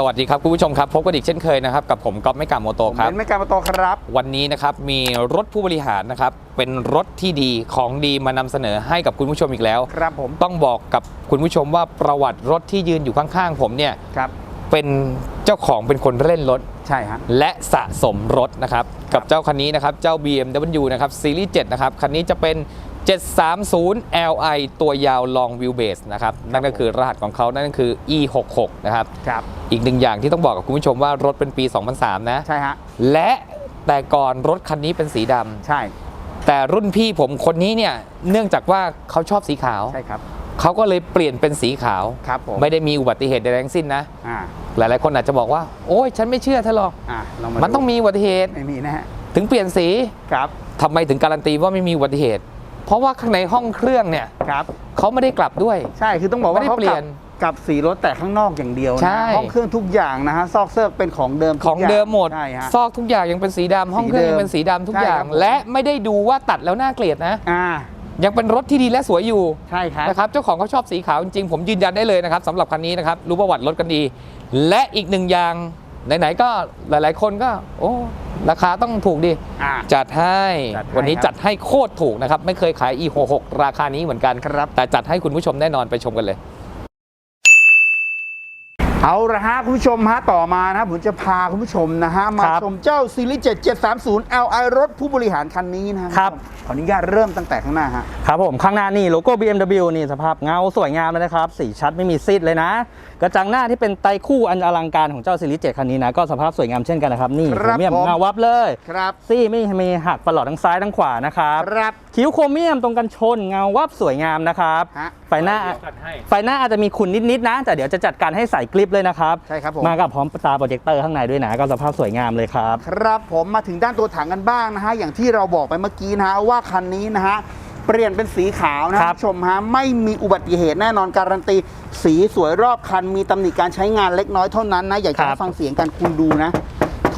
สวัสดีครับคุณผู้ชมครับพบกันอีกเช่นเคยนะครับกับผมก๊อฟไม่กาโมโตผมครับเป็นไม่การมาโตครับ วันนี้นะครับมีรถผู้บริหารนะครับเป็นรถที่ดีของดีมานำเสนอให้กับคุณผู้ชมอีกแล้ว ครับผม ต้องบอกกับคุณผู้ชมว่าประวัติรถที่ยืนอยู่ข้างๆ ผมเนี่ยครับ เป็นเจ้าของเป็นคนเล่นรถ ใช่ฮะ และสะสมรถนะครับ กับเจ้าคันนี้นะครับ เจ้า BMW นะครับซีรีส์7นะครับ คันนี้จะเป็น 730 Li ตัวยาว long wheelbase นะครับ นั่นก็คือรหัสของเขานั่นก็คือ E66 นะครับ ครับ อีกหนึ่งอย่างที่ต้องบอกกับคุณผู้ชมว่ารถเป็นปี 2003 นะ ใช่ฮะ และแต่ก่อนรถคันนี้เป็นสีดำใช่ แต่รุ่นพี่ผมคนนี้เนี่ย เนื่องจากว่าเขาชอบสีขาว ใช่ครับ เขาก็เลยเปลี่ยนเป็นสีขาว ครับผม ไม่ได้มีอุบัติเหตุใดๆทั้งสิ้นนะ อ่า หลายๆคนอาจจะบอกว่า โอ้ยฉันไม่เชื่อเธอหรอก อ่าเรามามันดูต้องมีอุบัติเหตุ ไม่มีนะฮะ ถึงเปลี่ยนสี ครับ ทำไมถึงการันตีว่าไม่มีอุบัติเหตุ เพราะว่าข้างในห้องเครื่องเนี่ยครับเขาไม่ได้กลับด้วย ใช่คือต้องบอกว่าไม่ได้เขาเปลี่กลัยนบกับสีรถแต่ข้างนอกอย่างเดียวใช่ นะห้องเครื่องทุกอย่างนะฮะซอกเซิร์กเป็นของเดิมทุกของย่าเดิมหมด ใช่ฮะ ซอกทุกอย่างยังเป็นสีดำห้องเครื่องสีเดิมยังเป็นสีดำทุกใช่อย่างครับผม และไม่ได้ดูว่าตัดแล้วน่าเกลียดนะ อ่ายังเป็นรถที่ดีและสวยอยู่ ใช่ครับ นะครับเจ้าของเขาชอบสีขาวจริงๆ ผมยืนยันได้เลยนะครับสำหรับคันนี้นะครับ รู้ประวัติรถกันดี และอีกหนึ่งอย่าง ไหนๆก็หลายๆ คนก็ โอ้ราคาต้องถูกดิอ่า จัดให้จัดให้วันนี้ครับ จัดให้โคตรถูกนะครับ ไม่เคยขาย E66 ราคานี้เหมือนกันครับ แต่จัดให้คุณผู้ชมแน่นอนไปชมกันเลย เอาละฮะคุณผู้ชมฮะต่อมานะผมจะพาคุณผู้ชมนะฮะมาครับชมเจ้าซีรีส์7 730 Li รถผู้บริหารคันนี้นะฮะครับ ขออนุญาตเริ่มตั้งแต่ข้างหน้าฮะ ครับผมข้างหน้านี่โลโก้ BMW นี่สภาพเงาสวยงามเลยนะครับ สีชัดไม่มีซีดเลยนะ กระจังหน้าที่เป็นไตรคู่อันอลังการของเจ้าซีรีส์7คันนี้นะก็สภาพสวยงามเช่นกันนะครับนี่คโครับรเมียมผม เงาวับเลยครับ ซี่ไม่มีหักปลอดทั้งซ้ายทั้งขวานะครับครับ คิ้วโครเมียมตรงกันชนเงาวับสวยงามนะครับฮะ ไฟหน้าไฟหน้าอาจจะมีขุนนิดๆนะ แต่เดี๋ยวจะจัดการให้ใส่กลิปเลยนะครับ ใช่ครับผม มากับพร้อมตาโปรเจคเตอร์ข้างในด้วยนะ ก็สภาพสวยงามเลยครับ ครับผมมาถึงด้านตัวถังกันบ้างนะฮะ อย่างที่เราบอกไปเมื่อกี้นะฮะว่าคันนี้นะฮะ เปลี่ยนเป็นสีขาวนะคคุรัณบผู้ชมฮะไม่มีอุบัติเหตุแน่นอนการันตี สีสวยรอบคัน มีตำหนิการใช้งานเล็กน้อยเท่านั้นนะอยากจะครัให้บฟังเสียงกันคุณดูนะ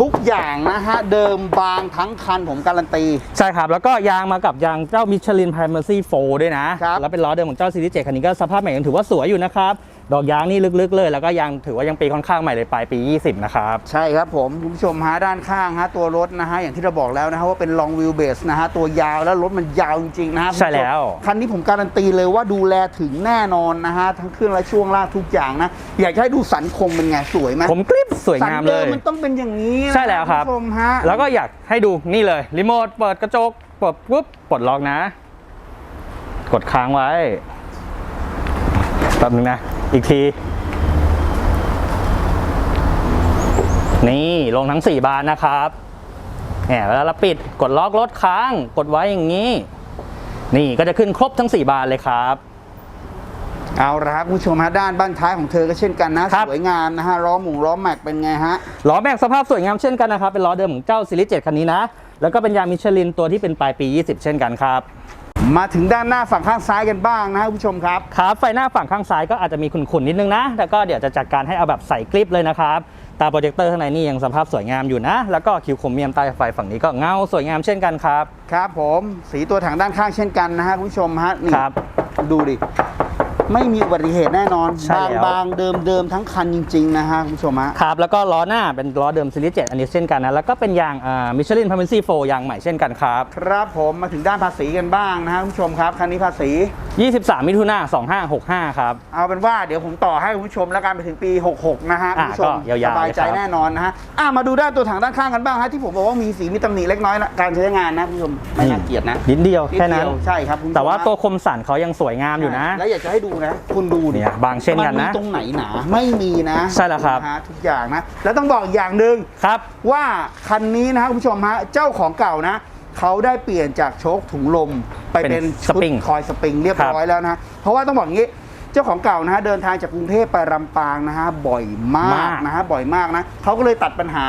ทุกอย่างนะฮะ เดิมบางทั้งคันผมการันตี ใช่ครับ แล้วก็ยางมากับยางเจ้ามิชลิน Primacy 4ด้วยนะครับแล้วเป็นล้อเดิมของเจ้าซีรีส์7คันนี้ก็สภาพใหม่ยังถือว่าสวยอยู่นะครับ ดอกยางนี่ลึกๆเลย แล้วก็ยางถือว่ายังปีค่อนข้างใหม่เลยปลายปี 20 นะครับ ใช่ครับผมคุณผู้ชมฮะด้านข้างฮะตัวรถนะฮะอย่างที่เราบอกแล้วนะฮะว่าเป็น long wheel base นะฮะตัวยาวแล้วรถมันยาวจริงๆนะฮะใช่แล้ว คันนี้ผมการันตีเลยว่าดูแลถึงแน่นอนนะฮะทั้งเครื่องและช่วงล่างทุกอย่างนะอยากจะให้ดูสันคมเป็นไงสวยไหมผมกริปสวยสันงามเดิเลมยมันต้องเป็นอย่างนี้นะใช่แล้วครับณผู้ชมฮะแล้วก็อยากให้ดูนี่เลยรีโมทเปิดกระจกเปิดปุ๊บปลดล็อกนะ กดค้างไว้แป๊บนึงนะ อีกที นี่ลงทั้ง 4 บานนะครับเนี่ยเวลาเราปิดกดล็อกรถค้าง กดไว้อย่างนี้ นี่ก็จะขึ้นครบทั้ง 4 บานเลยครับเอาละครับคุณผู้ชมฮะด้านบ้านท้ายของเธอก็เช่นกันนะครับสวยงามนะฮะล้อหมุงล้อแม็กเป็นไงฮะล้อแม็กสภาพสวยงามเช่นกันนะครับ เป็นล้อเดิมของเจ้าซีรีส์7คันนี้นะ แล้วก็เป็นยางมิชลินตัวที่เป็นปลายปี 20 เช่นกันครับ มาถึงด้านหน้าฝั่งข้างซ้ายกันบ้างนะฮะคุณผู้ชมครับ ครับ ไฟหน้าฝั่งข้างซ้ายก็อาจจะมีขุ่นๆนิดนึงนะแต่ก็เดี๋ยวจะจัดการให้เอาแบบใส่กลิปเลยนะครับ ตาโปรเจคเตอร์ข้างในนี่ยังสภาพสวยงามอยู่นะ แล้วก็คิวโครเมียมใต้ไฟฝั่งนี้ก็เงาสวยงามเช่นกันครับ ครับผม สีตัวถังด้านข้างเช่นกันนะฮะคุณผู้ชมฮะนี่ครับ ดูดิ ไม่มีอุบัติเหตุแน่นอน ใช่บางแล้ว บางเดิมเดิมทั้งคันจริง ๆ นะฮะคุณผู้ชมฮะ ครับ แล้วก็ล้อหน้าเป็นล้อเดิมซีรีส์7อันนี้เช่นกันนะ แล้วก็เป็นยางอ่ามิชลินพาร์เมนซี่โฟยางใหม่เช่นกันครับ ครับผมมาถึงด้านภาษีกันบ้างนะฮะคุณผู้ชมครับ คันนี้ภาษี 23 มิถุนา2565 ครับ เอาเป็นว่าเดี๋ยวผมต่อให้คุณผู้ชมแล้วกันไปถึงปี 66 นะฮะคุณอะผู้ชมก็ยาวๆสบายใจเลยครับ แน่นอนนะฮะอะมาดูด้านตัวถังด้านข้างกันบ้างฮะที่ผมบอกว่ามีสีมีตำหนิเล็กน้อยนะการใช้งานนะคุณผู้ชมไม่น่าเกลียดนะนิดเดียวแค่นั้น ดเดียวใช่ครับคุณผู้ชมแต่ว่าฮะตัวคมสันเขายังสวยงามอยู่นะ แล้วอยากจะให้ดูนะคุณดูดิเนี่ยบางเช่นกันนะ มัมีตรงไหนหนาไม่มีนะใช่แล้วครับ นะฮะทุกอย่างนะ แล้วต้องบอกอีกอย่างหนึ่งครับ ว่าคันนี้นะฮะคุณผู้ชมฮะเจ้าของเก่านะเขาได้เปลี่ยนจากโชคถุงลมไปเป็เป็นนชุดสปริงคอยสปริงเรียบร้อยแล้วนะฮะเพราะว่าต้องบอกอย่างนี้เจ้าของเก่านะฮะเดินทางจากกรุงเทพไปลำปางนะฮะบ่อยมากนะฮะบ่อยมากนะเขาก็เลยตัดปัญหา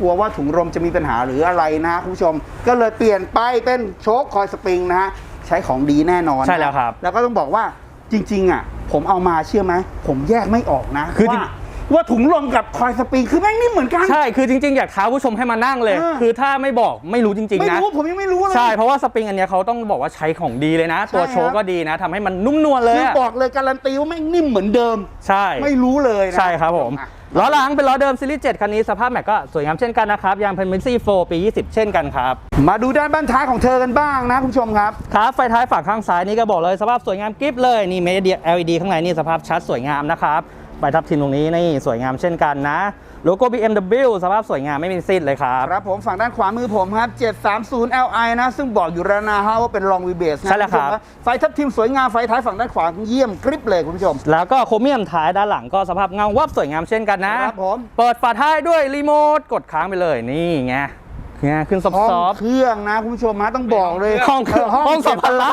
กลัวว่าถุงลมจะมีปัญหาหรืออะไรนะฮะคุณผู้ชมก็เลยเปลี่ยนไปเป็นโชคคอยสปริงนะฮะใช้ของดีแน่นอนนะใช่แล้วครับ แล้วก็ต้องบอกว่า จริง ๆ อะ ผมเอามาเชื่อไหมผมแยกไม่ออกนะคือจริว่าง ว่าถุงลมกับคอยสปริงคือแม่งนิ่มเหมือนกัน ใช่คือจริงๆ อยากท้าผู้ชมให้มานั่งเลยเออคือถ้าไม่บอกไม่รู้จริงไม่ๆนะ รู้ผมยังไม่รู้เลย ใช่เพราะว่าสปริงอันเนี้ยเขาต้องบอกว่าใช้ของดีเลยนะ ตัวใช่ครับ โชว์ก็ดีนะทำให้มันนุ่มนวลเลยคืออะบอกเลยการันตีว่าแม่งนิ่มเหมือนเดิม ใช่ ไม่รู้เลยนะ ใช่ครับผมอะ ล้อหลังเป็นล้อเดิมซีรีส์7คันนี้สภาพแม็กก็สวยงามเช่นกันนะครับ ยางเพนเมนซี่4ปี 20 เช่นกันครับ มาดูด้านบ้านท้ายของเธอกันบ้างนะคุณผู้ชมครับ ครับ ไฟท้ายฝั่งข้างซ้ายนี่ก็บอกเลยสภาพสวยงามกริฟเลย นี่เมด LED ข้างในนี่สภาพชัดสวยงามนะครับ ไฟทับทิมตรงนี้นี่สวยงามเช่นกันนะโลโก้ BMW สภาพสวยงามไม่มีซิดเลยครับ ครับผมฝั่งด้านขวามือผมครับ 730 Li นะ ซึ่งบอกอยู่แล้วนะฮะว่าเป็น long wheelbase นะใช่แล้วครับณผู้ชมนะไฟทับทิมสวยงามไฟท้ายฝั่งด้านขวาเยี่ยมกริบเลยคุณผู้ชม แล้วก็โครเมียมท้ายด้านหลังก็สภาพเงาวับสวยงามเช่นกันนะครับผมเปิดฝาท้ายด้วยรีโมทกดค้างไปเลยนี่ไง ไงขึ้นซอฟห้องต์เครื่องนะคุณผู้ชมฮะต้องบอกเลยห้องเครื่องห้องสัมภาระ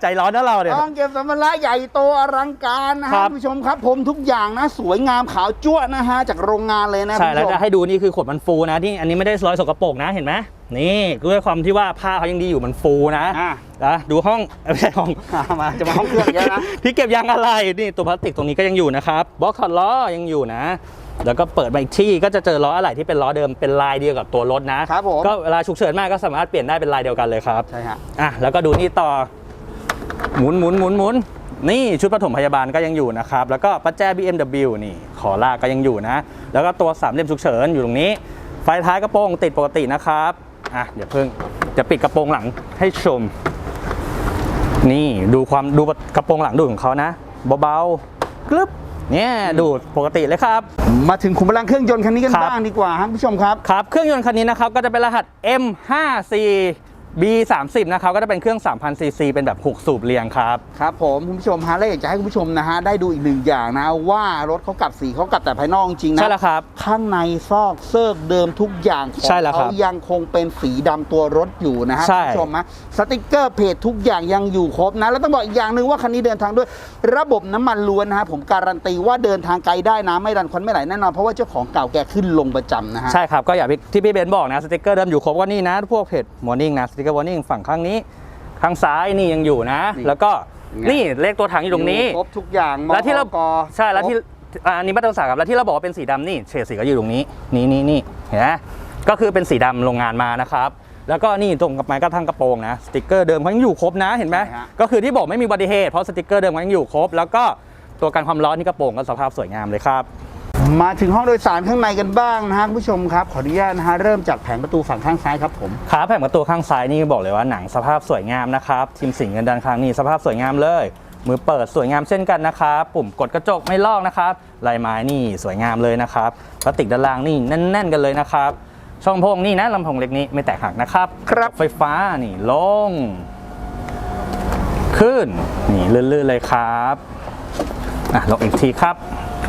ใจร้อนนะเราเนี่ย ห้องเก็บสัมภาระใหญ่โตอลังการนะครัฮะบ คุณผู้ชมครับ ผมทุกอย่างนะ สวยงามขาวจั่วะนะฮะจากโรงงานเลยนะใช่คุณแล้วผู้ชจะมให้ดูนี่คือขนมันฟูนะที่อันนี้ไม่ได้รอยสกปรกนะเห็นไหมนี่ด้วยความที่ว่าผ้าเขายังดีอยู่มันฟูนะอะนะดูห้องไม่ใช่ห้องมาจะมาห้องเครื่องเยอะนะ ที่เก็บยางอะไรนี่ตัวพลาสติกตรงนี้ก็ยังอยู่นะครับบล็อกถอดล้อยังอยู่นะ แล้วก็เปิดมาอีกที่ก็จะเจอล้ออะไหล่ที่เป็นล้อเดิมเป็นลายเดียวกับตัวรถนะครับผม ก็เวลาฉุกเฉินมากก็สามารถเปลี่ยนได้เป็นลายเดียวกันเลยครับใช่ฮะ อะแล้วก็ดูนี่ต่อหมุนหมุนหมุนหมุนนี่ชุดปฐมพยาบาลก็ยังอยู่นะครับ แล้วก็ประแจ BMW นี่ขอลากก็ยังอยู่นะ แล้วก็ตัวสามเหลี่ยมฉุกเฉินอยู่ตรงนี้ ไฟท้ายกระโปรงติดปกตินะครับอะเดี๋ยวเพิ่งจะปิดกระโปรงหลังให้ชม นี่ดูความดูกระโปรงหลังดูดของเขานะเบาๆกรึบ เนี่ยดูดปกติเลยครับ มาถึงขุมพลังเครื่องยนต์คันนี้กันครับ บ้างดีกว่าครับคุณผู้ชมครับ ครับ เครื่องยนต์คันนี้นะครับก็จะเป็นรหัส M5C B30 นะครับก็จะเป็นเครื่อง 3,000ซีซีเป็นแบบ 6 สูบเรียงครับ ครับผมคุณผู้ชมฮะและอยากจะให้คุณผู้ชมนะฮะได้ดูอีกหนึ่งอย่างนะ ว่ารถเขากลับสีเขากลับแต่ภายนอกจริงๆนะใช่แล้วครับ ข้างในซอกเซิร์กเดิมทุกอย่างของใช่แล้วครัเขาบยังคงเป็นสีดำตัวรถอยู่นะฮะใช่ คุณผู้ชมนะสติกเกอร์เพจทุกอย่างยังอยู่ครบนะ แล้วต้องบอกอีกอย่างหนึ่งว่าคันนี้เดินทางด้วย ระบบน้ำมันล้วนนะฮะผมการันตีว่าเดินทางไกลได้นะไม่รันควันไม่ไหลแน่นอนเพราะว่าเจ้าของเก่าแกขึ้นลงประจำนะฮะ ใช่ครับ ก็อย่างที่พี่เบนซ์บอกนะสติกเกอร์เดิมอยู่ครบว่านี่นะ พวกเพจมอร์นิ่งนะสติกเกอร์วอร์นิ่งฝั่งข้างนี้ ข้างซ้ายนี่ยังอยู่นะนี่แล้วก็ไงนี่เลขตัวถังอยู่ตรงนี้ครบทุกอย่างแล้วที่เรามกใช่แล้วที่อ่าอันนี้มาตรฐานครับแล้วที่เราบอกว่าเป็นสีดำนี่เฉดสีก็อยู่ตรงนี้นี่นี่นี่เห็นไหมก็คือเป็นสีดำโรงงานมานะครับแล้วก็นี่ตรงกับไม้กระทั่งกระโปรงนะสติกเกอร์เดิมเขายังอยู่ครบนะเห็นไหมใช่ฮะก็คือที่บอกไม่มีอุบัติเหตุเพราะสติกเกอร์เดิมเขายังอยู่ครบ แล้วก็ตัวกันความร้อนที่กระโปรงก็สภาพสวยงามเลยครับ มาถึงห้องโดยสารข้างในกันบ้างนะฮะคุณผู้ชมครับขออนุญาตนะฮะเริ่มจากแผงประตูฝั่งข้างซ้ายครับผมขาแผงประตูข้างซ้ายนี่บอกเลยว่าหนังสภาพสวยงามนะครับทีมสิงห์เงินด้านข้างนี่สภาพสวยงามเลยมือเปิดสวยงามเช่นกันนะครับปุ่มกดกระจกไม่ลอกนะครับลายไม้นี่สวยงามเลยนะครับพลาสติกด้านล่างนี่แน่น ๆ กันเลยนะครับ ช่องโพงนี่นะลำโพงเล็กนี้ไม่แตกหักนะครับครับไฟฟ้านี่ลง ขึ้นนี่ลื่นๆเลยครับอะลงอีกทีครับ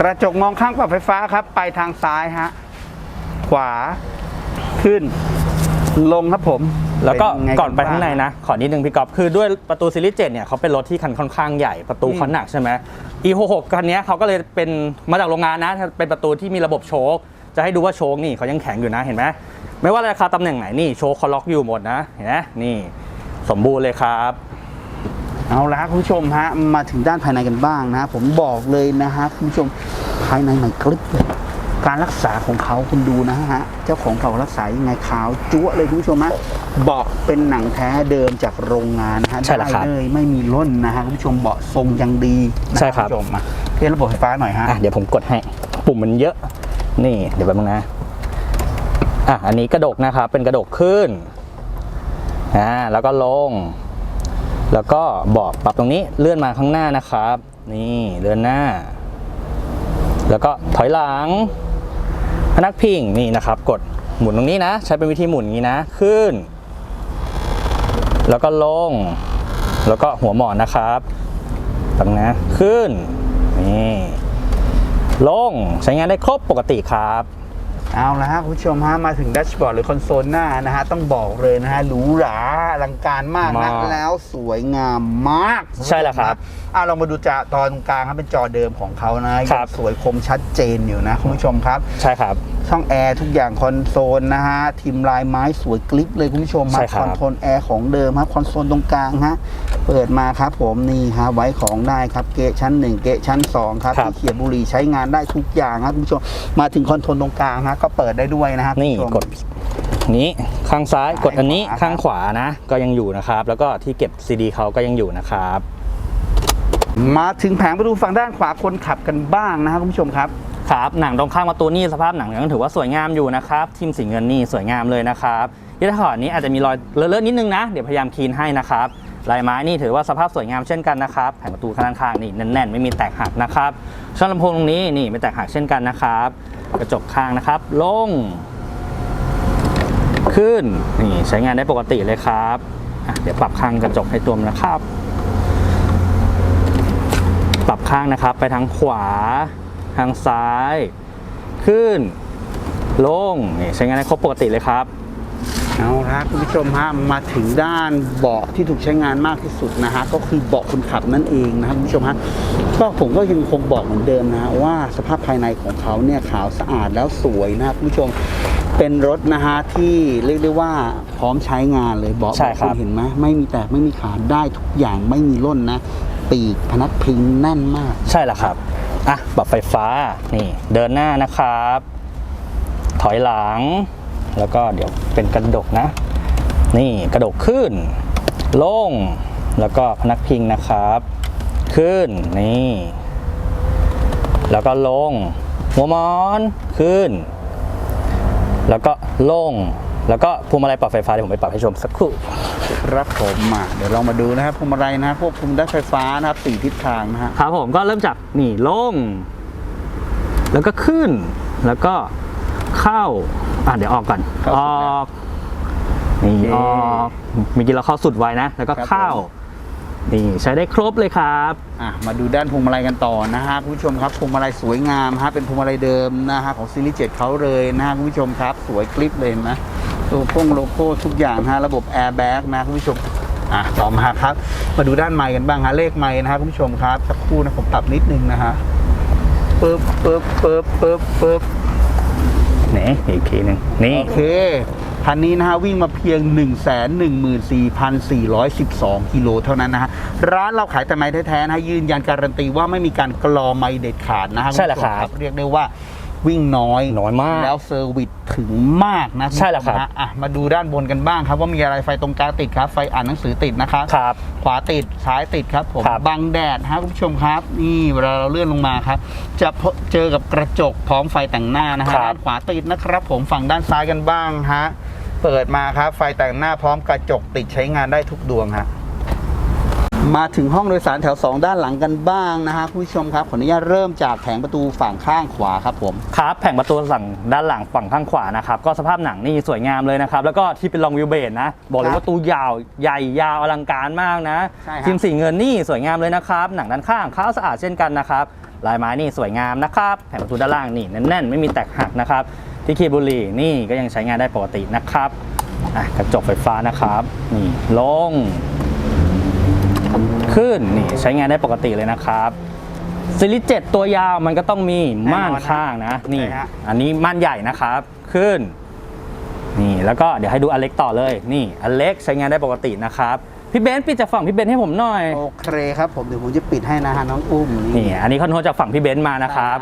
กระจกมองข้างปรับไฟฟ้าครับ ไปทางซ้ายฮะ ขวา ขึ้น ลงครับผม แล้วก็เงก่อนไปบ้ข้างในนะ ขอนิดนึงพี่กอฟคือด้วยประตูซีรีส์7เนี่ยเขาเป็นรถที่คันค่อนข้างใหญ่ประตูเขาหนักใช่ไหม E66 คันเนี้ยเขาก็เลยเป็นมาจากโรงงานนะ เป็นประตูที่มีระบบโชคจะให้ดูว่าโชคนี่เขายังแข็งอยู่นะเห็นไหมไม่ว่าราคาตำแหน่งไหนนี่โชคเขาล็อกอยู่หมดนะเห็นไหมนี่ สมบูรณ์เลยครับ เอาละครับคุณผู้ชมฮะมาถึงด้านภายในกันบ้างนะผมบอกเลยนะฮะคุณผู้ชมภายในใหม่กริบเลยการรักษาของเขาคุณดูนะฮะ เจ้าของเก่ารักษายังไงขาวจั๊วะเลยคุณผู้ชมฮะเบาะเป็นหนังแท้เดิมจากโรงงานนะฮะใช่แล้วครับได้เลยไม่มีร่นนะฮะคุณผู้ชมเบาะทรงยังดีนะใช่ครับณผู้ชมมาเทียบระบบไฟฟ้าหน่อยฮะอะเดี๋ยวผมกดให้ ปุ่มมันเยอะ นี่เดี๋ยวแป๊บนึงนะอะอันนี้กระดกนะครับเป็นกระดกขึ้นอ่าแล้วก็ลง แล้วก็เบาะปรับตรงนี้เลื่อนมาข้างหน้านะครับ นี่เลื่อนหน้า แล้วก็ถอยหลังพนักพิงนี่นะครับ กดหมุนตรงนี้นะ ใช้เป็นวิธีหมุนงนี้นะ ขึ้น แล้วก็ลง แล้วก็หัวหมอนนะครับตรงนะขึ้นนี่ลงใช้งานได้ครบปกติครับ เอาละฮะคุณผู้ชมฮะมาถึงแดชบอร์ดหรือคอนโซลหน้านะฮะต้องบอกเลยนะฮะหรูหราอลังการมากนะมากแล้วสวยงามมากใช่แล้วครับอะลองมาดูจอตอนกลางครับเป็นจอเดิมของเขานะครับยังสวยคมชัดเจนอยู่นะคุณผู้ชมครับ ใช่ครับช่องแอร์ทุกอย่างคอนโซลนะฮะทีมลายไม้สวยกลิปเลยคุณผู้ชมใช่ครับคอนโทรลแอร์ของเดิมครับคอนโซลตรงกลางฮะเปิดมาครับผมนี่ฮะไว้ของได้ครับเกะชั้น 1 เกะชั้น 2 ครับครับที่เขียนบุหรี่ใช้งานได้ทุกอย่างครับคุณผู้ชมมาถึงคอนโทรลตรงกลางฮะก็เปิดได้ด้วยนะฮะนี่คุณผู้ชมกดนี้ข้างซ้ายกดอันนี้ขวาข้างขวานะ ก็ยังอยู่นะครับ แล้วก็ที่เก็บซีดีเขาก็ยังอยู่นะครับ มาถึงแผงประตูฝั่งด้านขวาคนขับกันบ้างนะครับคุณผู้ชมครับครับหนังตรงข้างประตูนี่สภาพหนังยังถือว่าสวยงามอยู่นะครับทีมสีเงินนี่สวยงามเลยนะครับที่ถอดนี้อาจจะมีรอยเลอะๆนิดนึงนะเดี๋ยวพยายามคลีนให้นะครับลายไม้นี่ถือว่าสภาพสวยงามเช่นกันนะครับแผงประตูข้างข้างๆนี่แน่นๆ ไม่มีแตกหักนะครับช่องลำโพงตรงนี้นี่ไม่แตกหักเช่นกันนะครับ กระจกข้างนะครับ ลง ขึ้น นี่ใช้งานได้ปกติเลยครับเดี๋ยวปรับข้างกระจกให้ตัวมันนะครับ ปรับข้างนะครับไปทางขวา ทางซ้าย ขึ้น ลง นี่ใช้งานได้ครบปกติเลยครับ เอาละคุณผู้ชมฮะมาถึงด้านเบาะที่ถูกใช้งานมากที่สุดนะฮะก็คือเบาะคนขับนั่นเองนะครับคุณผู้ชมฮะก็ผมก็ยังคงบอกเหมือนเดิมนะฮะว่าสภาพภายในของเขาเนี่ยขาวสะอาดแล้วสวยนะครับคุณผู้ชมเป็นรถนะฮะที่เรียกได้ว่าพร้อมใช้งานเลยเบาะใช่ครับณเห็นไหมไม่มีแตกไม่มีขาดได้ทุกอย่างไม่มีร่นนะ ปีกพนักพิงแน่นมาก ใช่แล้วครับ อะปรับไฟฟ้า นี่ เดินหน้านะครับ ถอยหลัง แล้วก็เดี๋ยวเป็นกระดกนะ นี่กระดกขึ้น ลง แล้วก็พนักพิงนะครับ ขึ้น นี่ แล้วก็ลง หัวหมอนขึ้น แล้วก็ลง แล้วก็พวงมาลัยปรับไฟฟ้าเดี๋ยวผมไปปรับให้ชมสักครู่ ครับผมมาเดี๋ยวเรามาดูนะครับพวงมาลัยนะควบคุมด้านไฟฟ้านะครับสี่ทิศทางนะฮะ ครับผมก็เริ่มจากนี่ลง แล้วก็ขึ้น แล้วก็ เข้าอะเดี๋ยวออกก่อนเข้าอสุดแล้วอกนี่โอเคออกเมื่อกี้เราเข้าสุดไว้นะ แล้วก็ครับเข้าผมนี่ใช้ได้ครบเลยครับอะมาดูด้านพวงมาลัยกันต่อนะฮะคุณผู้ชมครับพวงมาลัยสวยงามฮะเป็นพวงมาลัยเดิมนะฮะของซีรีส์7เขาเลยนะฮะคุณผู้ชมครับสวยคลิปเลยเห็นไหมโลโก้โลโก้ทุกอย่างฮะระบบแอร์แบ็กนะคุณผู้ชมอะต่อมาครับ มาดูด้านไม้กันบ้างฮะเลขไม้นะฮะคุณผู้ชมครับสักครู่นะผมปรับนิดนึงนะฮะปึ๊บปึ๊บปึ๊บปึ๊บปึ๊บ นี่อีกทีหนึ่งนี่ โอเคคันนี้นะฮะวิ่งมาเพียง 1 1 4 4 1 2 กิโลเท่านั้นนะฮะ ร้านเราขายแต่ไม้แท้ๆนะฮะยืนยันการันตีว่าไม่มีการกรอไม้เด็ดขาดนะฮะใช่แล้วณผู้ชมครับ เรียกได้ว่า วิ่งน้อยน้อยมาก แล้วเซอร์วิสถึงมากนะณใช่แล้วครับผู้ชมฮะอะมาดูด้านบนกันบ้างครับ ว่ามีอะไรไฟตรงกลางติดครับ ไฟอ่านหนังสือติดนะครับ ครับ ขวาติดซ้ายติดครับผมครับบังแดดฮะคุณผู้ชมครับ นี่เวลาเราเลื่อนลงมาครับ จะพบเจอกับกระจกพร้อมไฟแต่งหน้านะฮะครับ ด้านขวาติดนะครับผมฝั่งด้านซ้ายกันบ้างฮะเปิดมาครับ ไฟแต่งหน้าพร้อมกระจกติดใช้งานได้ทุกดวงฮะ มาถึงห้องโดยสารแถว 2 ด้านหลังกันบ้างนะฮะคุณผู้ชมครับขออนุญาตเริ่มจากแผงประตูฝั่งข้างขวาครับผมครับแผงประตูฝั่งด้านหลังฝั่งข้างขวานะครับก็สภาพหนังนี่สวยงามเลยนะครับแล้วก็ที่เป็นลองวิวเบสนะ บอกเลคยรับว่าตูยาวใหญ่ยาวอลังการมากนะใช่ครับทีมสีเงินนี่สวยงามเลยนะครับหนังด้านข้างขาวสะอาดเช่นกันนะครับลายไม้นี่สวยงามนะครับแผงประตูด้านล่างนี่แน่นๆไม่มีแตกหักนะครับที่คีย์บุหรีนี่ก็ยังใช้งานได้ปกตินะครับอะกระจกไฟฟ้านะครับนี่ลง ขึ้นนี่ใช้งานได้ปกติเลยนะครับซีรีส์7ตัวยาวมันก็ต้องมีม่านข้างนะนี่ใช่ฮะอันนี้ม่านใหญ่นะครับขึ้น นี่แล้วก็เดี๋ยวให้ดูอันเล็กต่อเลยนี่อันเล็กใช้งานได้ปกตินะครับพี่เบนซ์ปิดจากฝั่งพี่เบนซ์ให้ผมหน่อยโอเคครับผมเดี๋ยวผมจะปิดให้นะฮะน้องอุ้มนี่อันนี้คอนโทรลจากฝั่งพี่เบนซ์มานะครับ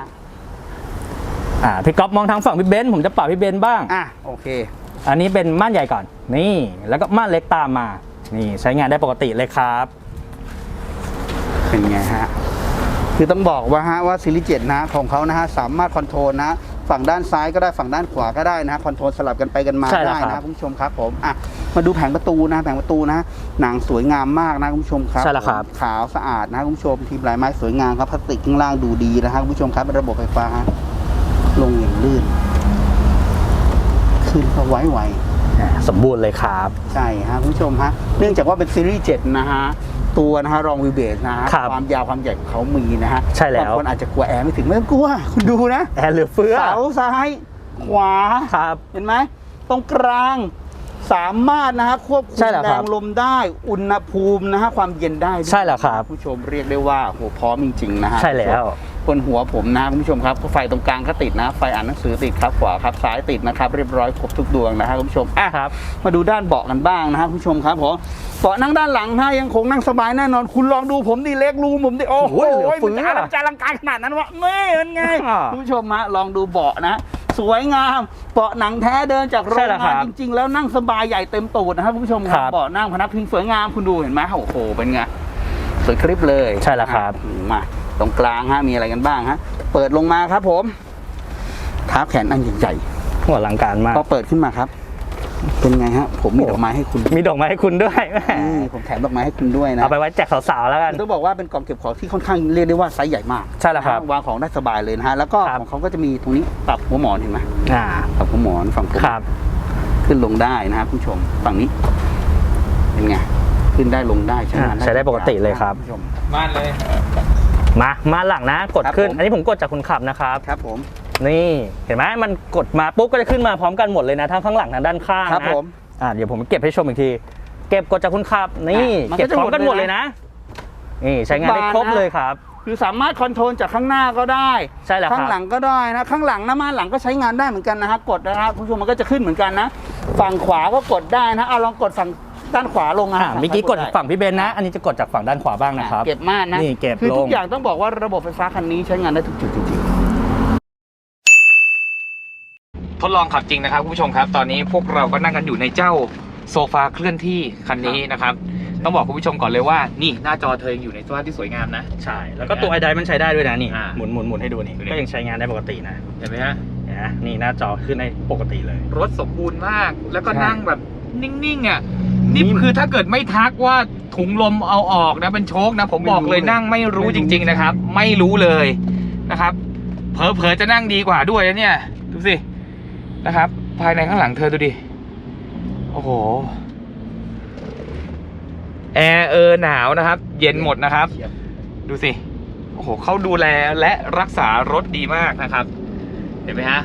อ่าพี่ก๊อฟมองทางฝั่งพี่เบนซ์ผมจะปรับพี่เบนซ์บ้างอะโอเค อันนี้เป็นม่านใหญ่ก่อน นี่แล้วก็ม่านเล็กตามมา นี่ใช้งานได้ปกติเลยครับ เป็นไงฮะ คือต้องบอกว่าฮะว่าซีรีส์เจ็ดนะของเขานะฮะสามารถคอนโทรลนะฝั่งด้านซ้ายก็ได้ฝั่งด้านขวาก็ได้นะฮะคอนโทรลสลับกันไปกันมาใช่แล้วได้ครันะบคุณผู้ชมครับผมอะมาดูแผงประตูนะแผงประตูนะ หนังสวยงามมากนะคุณผู้ชมครับ ใช่แล้วครับผมขาวสะอาดนะคุณผู้ชมทีมลายไม้สวยงามครับพลาสติกข้างล่างดูดีนะฮะคุณผู้ชมครับเป็นระบบไฟฟ้าลงอย่างลื่น ขึ้นก็ไวไวอ่าสมบูรณ์เลยครับ ใช่ฮะคุณผู้ชมฮะเนื่องจากว่าเป็นซีรีส์7นะฮะ ตัวนะฮะรองวิวเบสนะฮะครับความยาวความใหญ่ของเขามีนะฮะใช่แล้วบางคนอาจจะกลัวแอร์ไม่ถึงไม่ต้องกลัวคุณดูนะแอร์เหลือเฟือเสาซ้าย ขวาครับเห็นไหมตรงกลางสามารถนะฮะควบคุใช่มแล้วแรครับงลมได้อุณหภูมินะฮะความเย็นได้ด้วยใช่แล้วครับณผู้ชมเรียกได้ว่าโหพร้อมจริงๆนะฮะใช่แล้วผ บนหัวผมนะคุณผู้ชมครับไฟตรงกลางก็ติดนะ ไฟอ่านหนังสือติดครับขวาครับซ้ายติดนะครับ เรียบร้อยครบทุกดวงนะครับคุณผู้ชมอะครับ มาดูด้านเบาะกันบ้างนะครับคุณผู้ชมครับผมเบาะนั่งด้านหลังนะยังคงนั่งสบายแน่นอน คุณลองดูผมดิเล็กรูผมดิโอ้โหโอ้ยเหลือเฟืมันอจะมันจะอลังการขนาดนั้นวะนี่มันไงอ่าคุณผู้ชมฮะลองดูเบาะนะสวยงามเบาะหนังแท้เดินจากโรใช่งแล้วครังานบจริง ๆ แล้วนั่งสบายใหญ่เต็มตูดนะครับคุณผู้ชมคครัรับบเบาะนั่งพนักพิงสวยงามคุณดูเห็นไหมโอ้โหเป็นไงสวยคลิปเลยใช่แล้วครับอะมา ตรงกลางฮะมีอะไรกันบ้างฮะเปิดลงมาครับผมเท้าแขนอันใหญ่หัวหลังการมากๆพอเปิดขึ้นมาครับ เป็นไงฮะ ผมมีดอกไม้ให้คุณมีดอกไม้ให้คุณด้วยแหมนี่ผมแถมดอกไม้ให้คุณด้วยนะ เอาไปไว้แจกสาวๆแล้วกัน ต้องบอกว่าเป็นกล่องเก็บของที่ค่อนข้างเรียกได้ว่าไซส์ใหญ่มากใช่แล้วครับนะฮะวางของได้สบายเลยนะฮะ แล้วก็ครับ ของเขาก็จะมีตรงนี้ปรับหัวหมอนเห็นไหมอ่าปรับหัวหมอนฝั่งผมครับ ขึ้นลงได้นะครับผู้ชมฝั่งนี้ เป็นไงขึ้นได้ลงได้ใช้งานอ่าใช้ได้ปกติเลยครับ ณผู้ชม บ้านเลย มามาหลังนะกดครับขึ้น ผม อันนี้ผมกดจากคนขับนะครับ ครับผม นี่เห็นไหมมันกดมาปุ๊บก็จะขึ้นมาพร้อมกันหมดเลยนะทั้งข้างหลังทั้งด้านข้างครับนะผม อ่าเดี๋ยวผมเก็บให้ชมอีกที เก็บกดจากคุณขับนี่อะมันก็เก็บพร้อมกันจะหหมมดดเลเลยยนะนะนี่ใช้งานได้ครบเลยครับ คือสามารถคอนโทรลจากข้างหน้าก็ได้ ใช่แล้วครับข้างหลังก็ได้นะ ข้างหลังหน้ามาหลังก็ใช้งานได้เหมือนกันนะฮะกดนะครับคุณผู้ชมมันก็จะขึ้นเหมือนกันนะ ฝั่งขวาก็กดได้นะเอาลองกดฝั่ง ด้านขวาลงอ่าอะเมื่อกี้กดได้ฝั่งพี่เบนซ์นะ อันนี้จะกดจากฝั่งด้านขวาบ้างนะครับอะเก็บม่านนะนี่เก็บคือทุลกง อย่างต้องบอกว่าระบบไฟฟ้าคันนี้ใช้งานได้ทุกจุดจริงทดลองขับจริงนะครับคุณผู้ชมครับ ตอนนี้พวกเราก็นั่งกันอยู่ในเจ้าโซฟาเคลื่อนที่คันนี้นะครับ ต้องบอกคุณผู้ชมก่อนเลยว่า นี่หน้าจอเธอยังอยู่ในสภาพที่สวยงามนะ ใช่ แล้วก็ตัวไอไดมันใช้ได้ด้วยนะนี่อ่าหมุนหมุนหมุนให้ดูนี่ ดูดิ ก็ยังใช้งานได้ปกตินะเห็นไหมฮะเห็นะนี่หน้าจอขึ้นในปกติเลย รถสมบูรณ์มาก แล้วก็ใช่ นั่งแบบนิ่งๆอะ นี่นิ่มคือถ้าเกิดไม่ทักว่าถุงลมเอาออกนะเป็นโชคนะ ผมบอกเลยไม่รู้เลยนั่งไม่รู้ไม่รู้จริง ๆนะครับ ไม่รู้เลยนะครับเผลอๆจะนั่งดีกว่าด้วยนะเนี่ยดูสินะครับ ภายในข้างหลังเธอดูดิโอ้โหแอร์เออหนาวนะครับ เย็นหมดนะครับ ดูสิโอ้โหเขาดูแลและรักษารถดีมากนะครับ เห็นไหมฮะ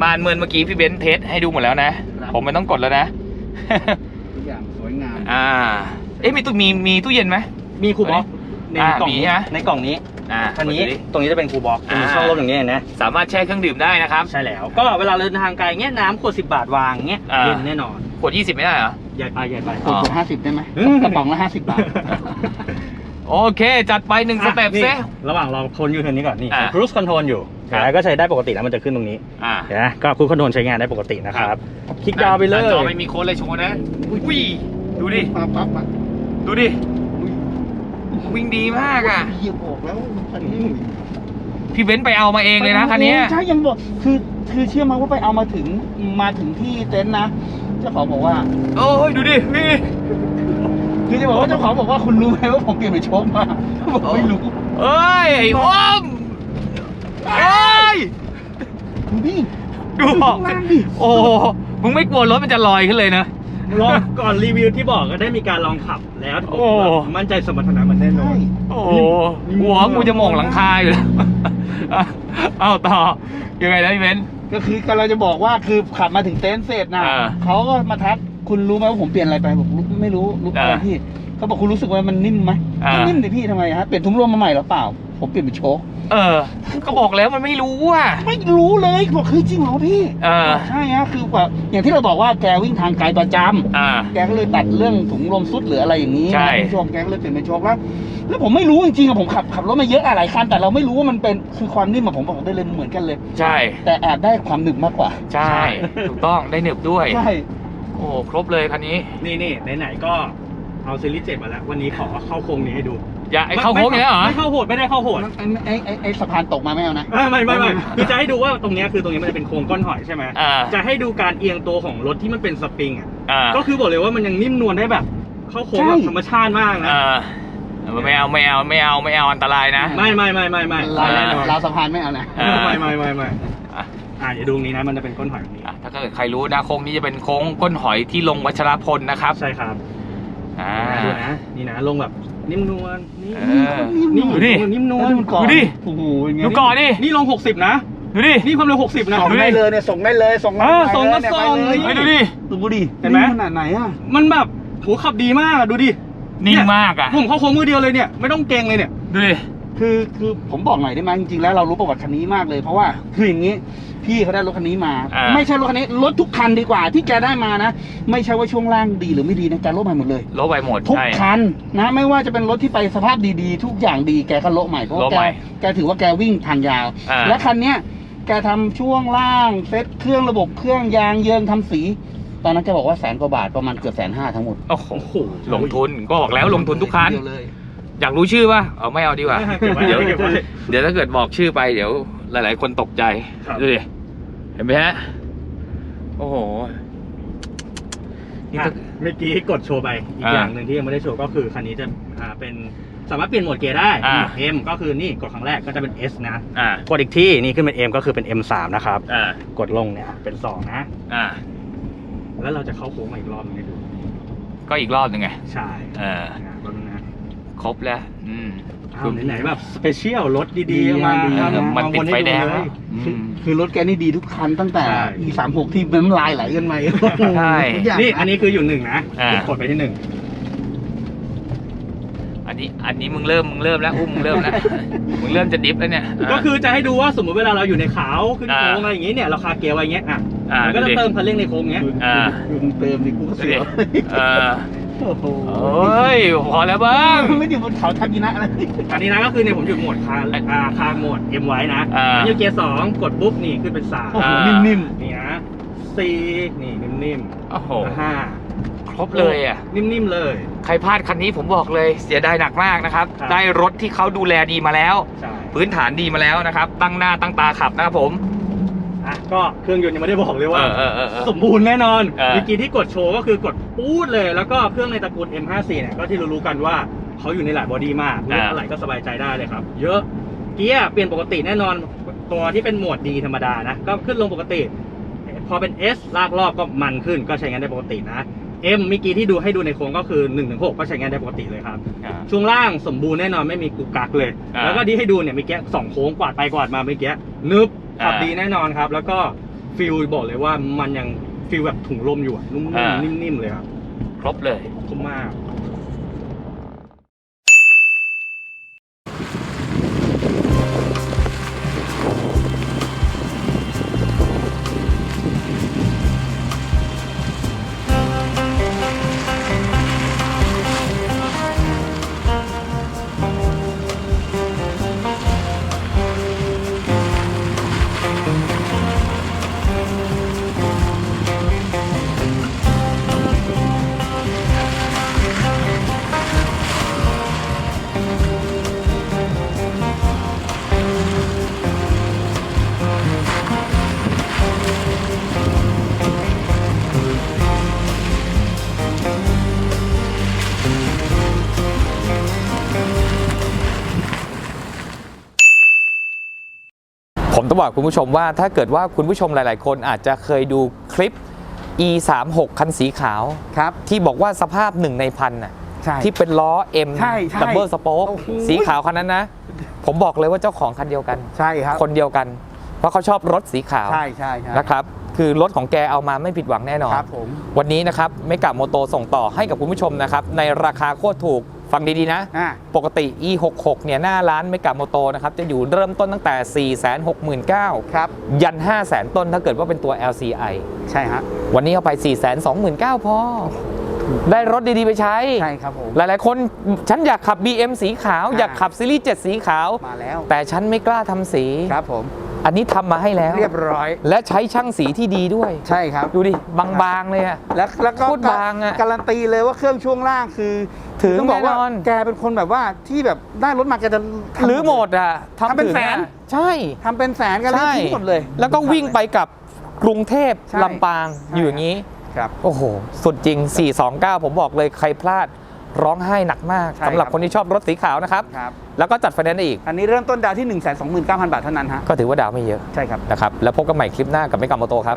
มานเมินเมื่อกี้พี่เบนซ์เทสให้ดูหมดแล้วนะครับผมไม่ต้องกดแล้วนะๆทุกอย่า งสวยงาม อ่า เอ๊ะมีตู้มีมีตู้เย็นไหม มีคูลบ็อกซ์ในอ่ากล่องมีนี้นะในกล่องนี้อ่าอันนี้กดดูดิ ตรงนี้จะเป็นคูลบ็อกซ์อ่ามีช่องลมอย่างนี้เห็นไหมสามารถแช่เครื่องดื่มได้นะครับ ใช่แล้ว ก็เวลาเดินทางไกลเงี้ยน้ำขวดสิบาทวางเงี้ยอ่า เย็นแน่นอน ขวด 20 ไม่ได้เหรอ ใหญ่ไปใหญ่ไป กดห้าสิบได้ไหมอืม กระป๋องละห้าสิบบาท โอเค จัดไปหนึ่งสเต็ปนี่เซระหว่างรอคนอยู่เทนนี้ก่อนนี่อ่าครู e คอนโทรลอยู่ครับ แล้วก็ใช้ได้ปกติแล้วมันจะขึ้นตรงนี้อ่า เห็นไหมก็ครู e คอนโทรลใช้งานได้ปกตินะครับคลิกดาวน์ไปเลหน้ายจอไม่มีโค้ดเลยโชว์นะ อุ้ย ดูดิปั๊บปั๊บปั๊บดูดิ วิ่งดีมากอะ เหยียบออกแล้วคันนี้พี่เบนซ์ไปเอามาเองเลยนะคันเนี้ย ใช่ยังบอกคือคือเชื่อมาว่าไปเอามาถึงมาถึงที่เต็นท์นะเจ้าของบอกว่า โอ้ยดูดินี่ คือจะบอกว่าเจ้าของบอกว่าคุณรู้ไหมว่าผมเปลี่ยนไปโชคมาบอกไม่รู้เอ้ยไอ้อ้อมเอ้ยดูดิดูออกข้างล่างดิโอ้มึงไม่กลัวรถมันจะลอยขึ้นเลยนะ ลองก่อนรีวิวที่บอกก็ได้มีการลองขับแล้วโอ้มั่นใจสมรรถนะมันแน่นอน โอ้โหหัวกูจะมองหลังคาอยู่แล้วอะเอาต่อ ยังไงนะพี่เบนซ์ ก็คือกำลังจะบอกว่าคือขับมาถึงเต็นท์เสร็จนะอ่าเขาก็มาทักคุณรู้ไหมว่าผมเปลี่ยนอะไรไปบอกรู้ไม่รู้รู้อะไรอ่า พี่ เขาบอกคุณรู้สึกว่ามันนิ่มไหมอ่านิ่มเลยพี่ทำไมฮะเปลี่ยนทุ้มลมมาใหม่หรือเปล่า ผมเปลี่ยนเป็นโชคเออ ก็บอกแล้วมันไม่รู้อะ ไม่รู้เลยบอกคือจริงเหรอพี่เออ ใช่ฮะคือแบบอย่างที่เราบอกว่าแกวิ่งทางไกลประจำอ่า แกก็เลยตัดเรื่องถุงลมซุดหรืออะไรอย่างนี้ใช่ นะคุณผู้ชมแกก็เลยเปลี่ยนเป็นโชคแล้วแล้วผมไม่รู้จริงๆอะผมขับขับรถมาเยอะอะหลายคันแต่เราไม่รู้ว่ามันเป็นคือความนิ่มอะผมบอกได้เลยเหมือนกันเลย ใช่ แต่แอบได้ความหนึบมากกว่าใช่ ถูกต้องได้หนึบด้วย ใช่ โอ้ ครบเลยคันนี้ นี่นี่ไหนๆก็ เอาซีรีส์เจ็ดมาแล้ว วันนี้ขอเข้าโค้งนี้ให้ดูอย่าไอ้เข้าโค้งอย่างนี้เหรอไม่เข้าโหดไม่ได้เข้าโหดไอ้ไอ้ไอ้ไอ้สะพานตกมาไม่เอานะไม่ไม่ไม่ไม่คือจะให้ดูว่าตรงเนี้ยคือตรงนี้มันจะเป็นโค้งก้อนหอยใช่ไหมอ่าจะให้ดูการเอียงตัวของรถที่มันเป็นสปริงอะอ่าก็คือบอกเลยว่ามันยังนิ่มนวลได้แบบ เข้าโค้งแบบธรรมชาติมากนะอ่าไม่เอาไม่เอาไม่เอาไม่เอาอันตรายนะ ไม่ไม่ไม่ไม่ไม่เราแน่นอนเราสะพานไม่เอานะอ่าไม่ไม่ไม่ไม่อะอ่าเดี๋ยวดูตรงนี้นะมันจะเป็นก้นหอยตรงนี้อะถ้าเกิดใครรู้นะโค้งนี้จะเป็นโค้งก้นหอยที่ลงวัชรพลนะครับ ใช่ครับ อ่า ดูนะนี่นะลงแบบนิ่มนวลนี่เออนี่ดูดิ นิ่มนวแล้วลดูก่อนดูดิ โอ้โหเป็นไงดูก่อนดิ นี่ลง 60 นะ ดูดิ นี่ความเร็ว 60 นะ ส่งได้เลยเนี่ยส่งได้เลยส่งเออไปส่งก็เลยเนี่ยส่ง ไปเลยเฮ้ยดูดิ ดูดิเห็นไหม ขนาดไหนอะมันแบบโหขับดีมากอะดูดินิ่งมากอะ ผมเข้าโค้งมือเดียวเลยเนี่ย ไม่ต้องเกรงเลยเนี่ย ดูดิ คือคือผมบอกหน่อยได้ไหมจริงๆแล้วเรารู้ประวัติคันนี้มากเลยเพราะว่าคืออย่างนี้ พี่เขาได้รถคันนี้มา อ่า ไม่ใช่รถคันนี้รถทุกคันดีกว่าที่แกได้มานะ ไม่ใช่ว่าช่วงล่างดีหรือไม่ดีนะแกลบใหม่หมดเลย ลบไปหมดทุกใช่ คันนะ ไม่ว่าจะเป็นรถที่ไปสภาพดีๆ ทุกอย่างดีแกก็โละใหม่เพราะว่าโละแกใหม่แกถือว่าแกวิ่งทางยาว อ่า และคันเนี้ยแกทำช่วงล่างเซ็ตเครื่องระบบเครื่องยางเยิงทำสี ตอนนั้นแกบอกว่าแสนกว่าบาทประมาณเกือบแสนห้าทั้งหมดโอ้โหลงทุนก็บอกแล้วลงทุนทุกคัน เดียวเลย อยากรู้ชื่อป่ะเอาไม่เอาดีกว่า เก็บไว้เดี๋ยวเก็บไว้ เดี๋ยวถ้าเกิดบอกชื่อไปเดี๋ยวหลาย ๆ คนตกใจครับ ดูดิเห็นไหมฮะ โอ้โหนี่อะก็ เมื่อกี้กดโชว์ไปอีกอ่าอย่างหนึ่งที่ยังไม่ได้โชว์ก็คือคันนี้จะอ่าเป็นสามารถเปลี่ยนโหมดเกียร์ได้ อ่า M ก็คือนี่กดครั้งแรกก็จะเป็น S นะ อ่า กดอีกที่นี่ขึ้นเป็น M ก็คือเป็น M3 นะครับ อ่า กดลงเนี่ยเป็น 2 นะ อ่า แล้วเราจะเข้าโค้งมาอีกรอบหนึงให้ดูก็อีกรอบหนึ่งไงใช่เออนะรถนะ ครบแล้วอืม อ้าวไหนๆแบบสเปเชียลรถดีๆเอามาดีเอานะมามันติดไฟแดงวนให้แล้วเลยอืมคือรถแกนี่ดีทุกคันตั้งแต่ ใช่ E สามหกที่น้ำลายไหลกันมาใช่ ทุกอย่างนี่อันนี้คืออยู่หนึ่งนะอ่า กดไปที่หนึ่งอันนี้อันนี้มึงเริ่มมึงเริ่มแล้วอุ้มมึงเริ่มแล้ว มึงเริ่มจะดิฟแล้วเนี่ยาก็คือจะให้ดูว่าสมมติเวลาเราอยู่ในขาวขึ้นอ่าโค้งอะไรอย่างงี้เนี่ยเราคาเกียร์ไว้อย่างเงี้ยอะอ่ามันก็จะดูดิ เติมคันเร่งในโค้งเงี้ย อ่าดูมึงเติมดิกูก็ดูเสีดิยว เออ โอ้โหเฮ้ยพอแล้วบ้าง ไม่ได้บนเขาทากินะอะไรอันนี้นะก็คือเนี่ยผมอยู่โหมดคาอ่าคาโหมด M ไว้นะอ่า อันนี้เกียร์สองกดปุ๊บนี่ขึ้นเป็นสามโอ้โหอ่านิ่มนี่นะสี่นี่นิ่มโอ้โห ๆห้าครบเลยอะ นิ่มๆเลย ใครพลาดคันนี้ผมบอกเลยเสียดายหนักมากนะครับ ครับ ได้รถที่เขาดูแลดีมาแล้ว ใช่ พื้นฐานดีมาแล้วนะครับ ตั้งหน้าตั้งตาขับนะครับผม อะก็เครื่องยนต์ยังไม่ได้บอกเลยว่าเออเออเออเออ สมบูรณ์แน่นอนเออ เมื่อกี้ที่กดโชว์ก็คือกดปู๊ดเลย แล้วก็เครื่องในตระกูล M54 เนี่ยก็ที่รู้ๆกันว่าเขาอยู่ในหลายบอดี้มากเล่นอะไรก็สบายใจได้เลยครับ เยอะเกียร์เปลี่ยนปกติแน่นอนตัวที่เป็นโหมดดีธรรมดานะ ก็ขึ้นลงปกติ พอเป็น S ลากรอบก็มันขึ้นก็ใช้งานได้ปกตินะ M เมื่อกี้ที่ดูให้ดูในโครงก็คือ1-6ก็ใช้งานได้ปกติเลยครับ อ่า ช่วงล่างสมบูรณ์แน่นอนไม่มีกุกกักเลย อ่า แล้วก็ที่ให้ดูเนี่ยเมื่อกี้สองโค้งกวาดไปกวาดมาเมื่อกี้นึบ ขับอ่าดีแน่นอนครับ แล้วก็ฟิลบอกเลยว่ามันยังฟิลแบบถุงลมอยู่อะนุ่มอ่า ๆนิ่มๆเลยครับ ครบเลย คุ้มมาก บอกคุณผู้ชมว่าถ้าเกิดว่าคุณผู้ชมหลาย ๆ คนอาจจะเคยดูคลิป e 3 6คันสีขาวครับที่บอกว่าสภาพหนึ่งในพันน่ะใช่ที่เป็นล้อ M ใช่ใช่ดับเบิลสโป๊กโอ้โหสีขาวคันนั้นนะ ผมบอกเลยว่าเจ้าของคันเดียวกันใช่ครับคนเดียวกัน เพราะเขาชอบรถสีขาวใช่ใช่ใช่นะครับคือรถของแกเอามาไม่ผิดหวังแน่นอนครับผมวันนี้นะครับเมกะโมโตส่งต่อให้กับคุณผู้ชมนะครับในราคาโคตรถูก ฟังดีๆนะ อ่า ปกติ e 6 6 เนี่ยหน้าร้านเมกะโมโตนะครับ จะอยู่เริ่มต้นตั้งแต่ 4 6 9 0 0 0 ครับ ยัน 5 0 0 0 0 0 ต้นถ้าเกิดว่าเป็นตัว LCI ใช่ฮะ วันนี้เอาไป 4 2 9 0 0 0 พอ ได้รถดีๆไปใช้ ใช่ครับผม หลายๆคนฉันอยากขับ BM สีขาว อ่า อยากขับซีรีส์7สีขาว มาแล้ว แต่ฉันไม่กล้าทำสี ครับผม อันนี้ทำมาให้แล้วเรียบร้อย และใช้ช่างสีที่ดีด้วย ใช่ครับ ดูดิบางๆเลยอะแล้วแล้วก็โคตรบางอะการันตีเลยว่าเครื่องช่วงล่างคือถึงต้องบอกว่าแน่นอนแกเป็นคนแบบว่าที่แบบได้รถมาแกจะทำหรือหมดอะทำเป็นถึงแสนอะใช่ทำเป็นแสนกันแล้วใช่ทิ้งหมดเลย แล้วก็วิ่งไปกับกรุงเทพใช่ลำปางใช่อยู่อย่างนี้ครับโอ้โหสุดจริง 429 ผมบอกเลยใครพลาด ร้องไห้หนักมากใช่สำหรับครับคนที่ชอบรถสีขาวนะครับครับแล้วก็จัดไฟแนนซ์ได้อีก อันนี้เริ่มต้นดาวที่ 1 2 9 0 0 0 บาทเท่านั้นฮะ ก็ถือว่าดาวไม่เยอะใช่ครับนะครับ แล้วพบกันใหม่คลิปหน้ากับไม่กำมโตครับ